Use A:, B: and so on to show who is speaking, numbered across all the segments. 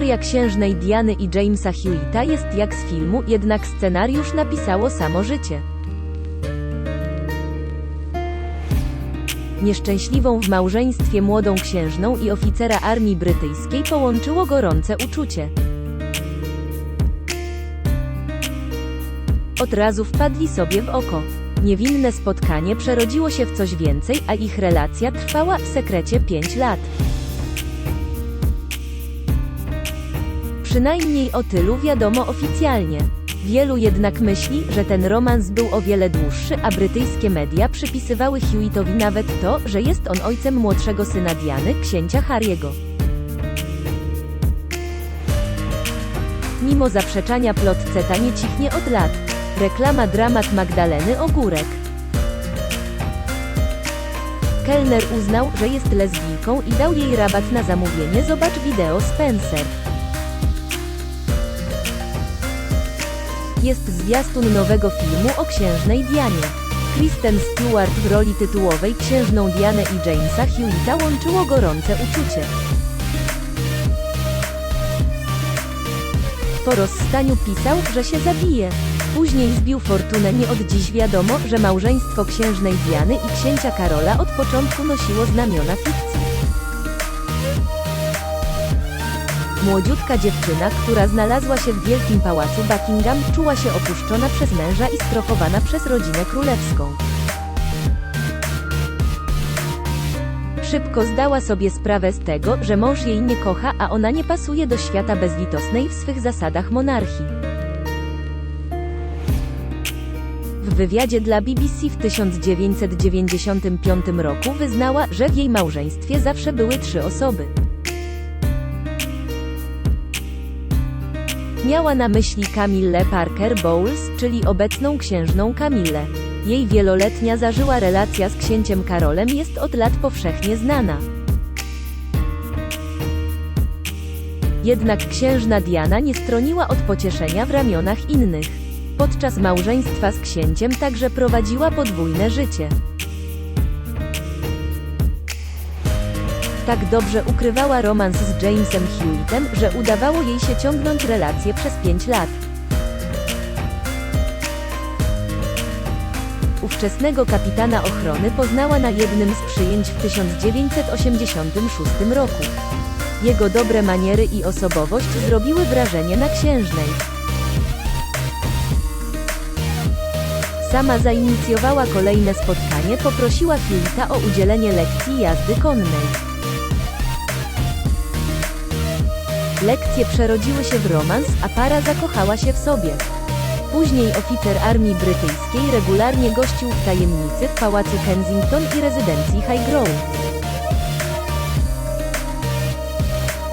A: Historia księżnej Diany i Jamesa Hewita jest jak z filmu, jednak scenariusz napisało samo życie. Nieszczęśliwą w małżeństwie młodą księżną i oficera armii brytyjskiej połączyło gorące uczucie. Od razu wpadli sobie w oko. Niewinne spotkanie przerodziło się w coś więcej, a ich relacja trwała w sekrecie 5 lat. Przynajmniej o tylu wiadomo oficjalnie. Wielu jednak myśli, że ten romans był o wiele dłuższy, a brytyjskie media przypisywały Hewitowi nawet to, że jest on ojcem młodszego syna Diany, księcia Harry'ego. Mimo zaprzeczania plotce ta nie cichnie od lat. Reklama dramat Magdaleny Ogórek. Kelner uznał, że jest lesbijką i dał jej rabat na zamówienie Zobacz wideo Spencer. Jest zwiastun nowego filmu o księżnej Dianie. Kristen Stewart w roli tytułowej księżną Dianę i Jamesa Hewita łączyło gorące uczucie. Po rozstaniu pisał, że się zabije. Później zbił fortunę. Nie od dziś wiadomo, że małżeństwo księżnej Diany i księcia Karola od początku nosiło znamiona fikcji. Młodziutka dziewczyna, która znalazła się w Wielkim Pałacu Buckingham, czuła się opuszczona przez męża i strofowana przez rodzinę królewską. Szybko zdała sobie sprawę z tego, że mąż jej nie kocha, a ona nie pasuje do świata bezlitosnej w swych zasadach monarchii. W wywiadzie dla BBC w 1995 roku wyznała, że w jej małżeństwie zawsze były trzy osoby. Miała na myśli Camille Parker Bowles, czyli obecną księżną Camillę. Jej wieloletnia zażyła relacja z księciem Karolem jest od lat powszechnie znana. Jednak księżna Diana nie stroniła od pocieszenia w ramionach innych. Podczas małżeństwa z księciem także prowadziła podwójne życie. Tak dobrze ukrywała romans z Jamesem Hewitem, że udawało jej się ciągnąć relację przez 5 lat. Ówczesnego kapitana ochrony poznała na jednym z przyjęć w 1986 roku. Jego dobre maniery i osobowość zrobiły wrażenie na księżnej. Sama zainicjowała kolejne spotkanie, poprosiła Hewita o udzielenie lekcji jazdy konnej. Lekcje przerodziły się w romans, a para zakochała się w sobie. Później oficer armii brytyjskiej regularnie gościł w tajemnicy w pałacu Kensington i rezydencji Highgrove.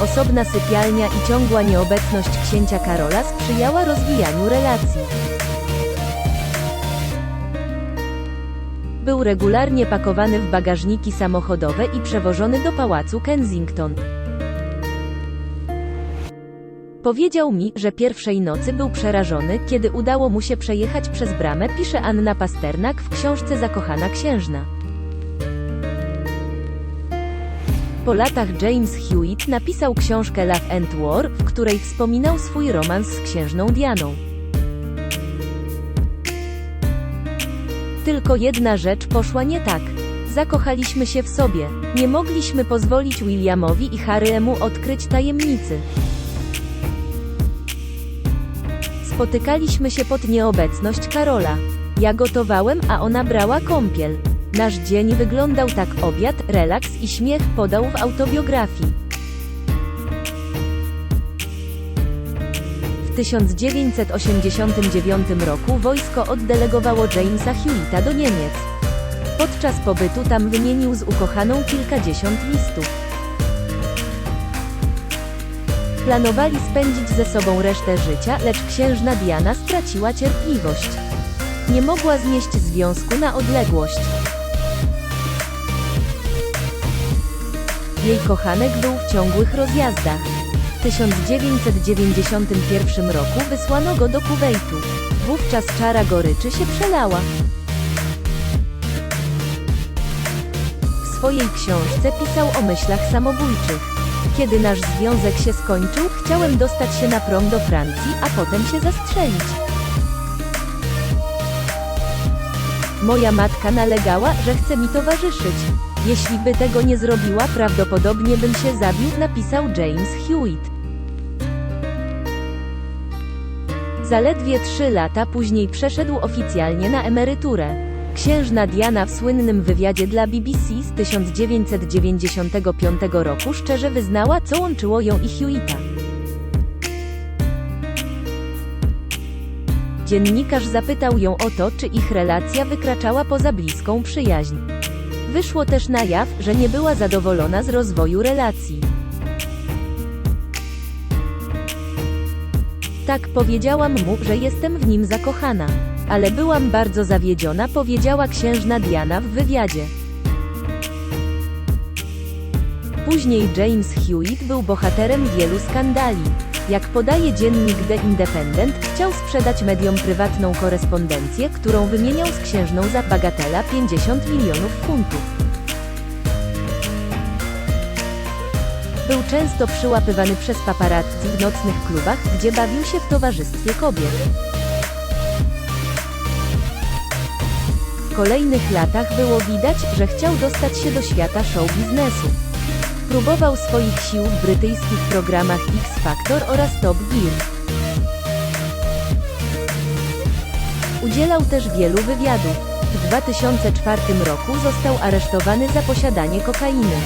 A: Osobna sypialnia i ciągła nieobecność księcia Karola sprzyjała rozwijaniu relacji. Był regularnie pakowany w bagażniki samochodowe i przewożony do pałacu Kensington. Powiedział mi, że pierwszej nocy był przerażony, kiedy udało mu się przejechać przez bramę, pisze Anna Pasternak w książce Zakochana księżna. Po latach James Hewitt napisał książkę Love and War, w której wspominał swój romans z księżną Dianą. Tylko jedna rzecz poszła nie tak. Zakochaliśmy się w sobie. Nie mogliśmy pozwolić Williamowi i Harry'emu odkryć tajemnicy. Spotykaliśmy się pod nieobecność Karola. Ja gotowałem, a ona brała kąpiel. Nasz dzień wyglądał tak obiad, relaks i śmiech podał w autobiografii. W 1989 roku wojsko oddelegowało Jamesa Hewita do Niemiec. Podczas pobytu tam wymienił z ukochaną kilkadziesiąt listów. Planowali spędzić ze sobą resztę życia, lecz księżna Diana straciła cierpliwość. Nie mogła znieść związku na odległość. Jej kochanek był w ciągłych rozjazdach. W 1991 roku wysłano go do Kuwejtu. Wówczas czara goryczy się przelała. W swojej książce pisał o myślach samobójczych. Kiedy nasz związek się skończył, chciałem dostać się na prom do Francji, a potem się zastrzelić. Moja matka nalegała, że chce mi towarzyszyć. Jeśli by tego nie zrobiła, prawdopodobnie bym się zabił, napisał James Hewitt. Zaledwie trzy lata później przeszedł oficjalnie na emeryturę. Księżna Diana w słynnym wywiadzie dla BBC z 1995 roku szczerze wyznała, co łączyło ją i Hewitta. Dziennikarz zapytał ją o to, czy ich relacja wykraczała poza bliską przyjaźń. Wyszło też na jaw, że nie była zadowolona z rozwoju relacji. Tak, powiedziałam mu, że jestem w nim zakochana. Ale byłam bardzo zawiedziona, powiedziała księżna Diana w wywiadzie. Później James Hewitt był bohaterem wielu skandali. Jak podaje dziennik The Independent, chciał sprzedać mediom prywatną korespondencję, którą wymieniał z księżną za bagatela 50 milionów funtów. Był często przyłapywany przez paparazzi w nocnych klubach, gdzie bawił się w towarzystwie kobiet. Kolejnych latach było widać, że chciał dostać się do świata show biznesu. Próbował swoich sił w brytyjskich programach X Factor oraz Top Gear. Udzielał też wielu wywiadów. W 2004 roku został aresztowany za posiadanie kokainy.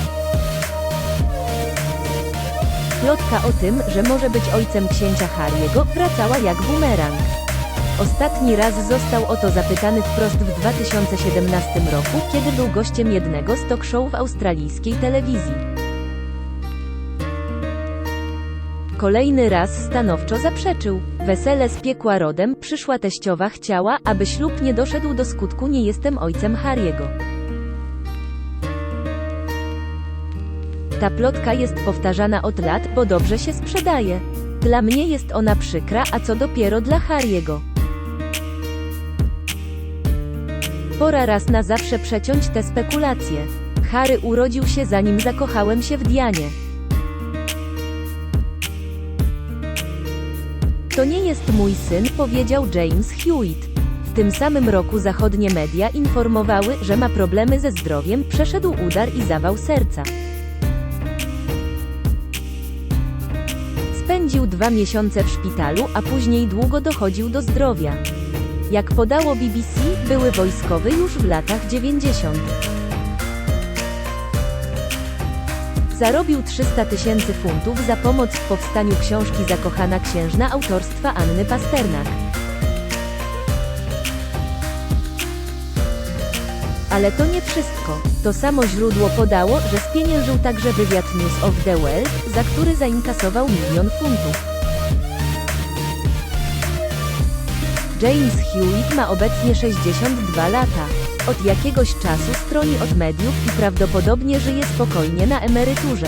A: Plotka o tym, że może być ojcem księcia Harry'ego, wracała jak bumerang. Ostatni raz został o to zapytany wprost w 2017 roku, kiedy był gościem jednego z talk show w australijskiej telewizji. Kolejny raz stanowczo zaprzeczył. Wesele z piekła rodem, przyszła teściowa chciała, aby ślub nie doszedł do skutku nie jestem ojcem Harry'ego. Ta plotka jest powtarzana od lat, bo dobrze się sprzedaje. Dla mnie jest ona przykra, a co dopiero dla Harry'ego. Pora raz na zawsze przeciąć te spekulacje. Harry urodził się zanim zakochałem się w Dianie. To nie jest mój syn, powiedział James Hewitt. W tym samym roku zachodnie media informowały, że ma problemy ze zdrowiem, przeszedł udar i zawał serca. Spędził dwa miesiące w szpitalu, a później długo dochodził do zdrowia. Jak podało BBC, były wojskowy już w latach 90. Zarobił 300 tysięcy funtów za pomoc w powstaniu książki Zakochana księżna autorstwa Anny Pasternak. Ale to nie wszystko. To samo źródło podało, że spieniężył także wywiad News of the World, za który zainkasował milion funtów. James Hewitt ma obecnie 62 lata. Od jakiegoś czasu stroni od mediów i prawdopodobnie żyje spokojnie na emeryturze.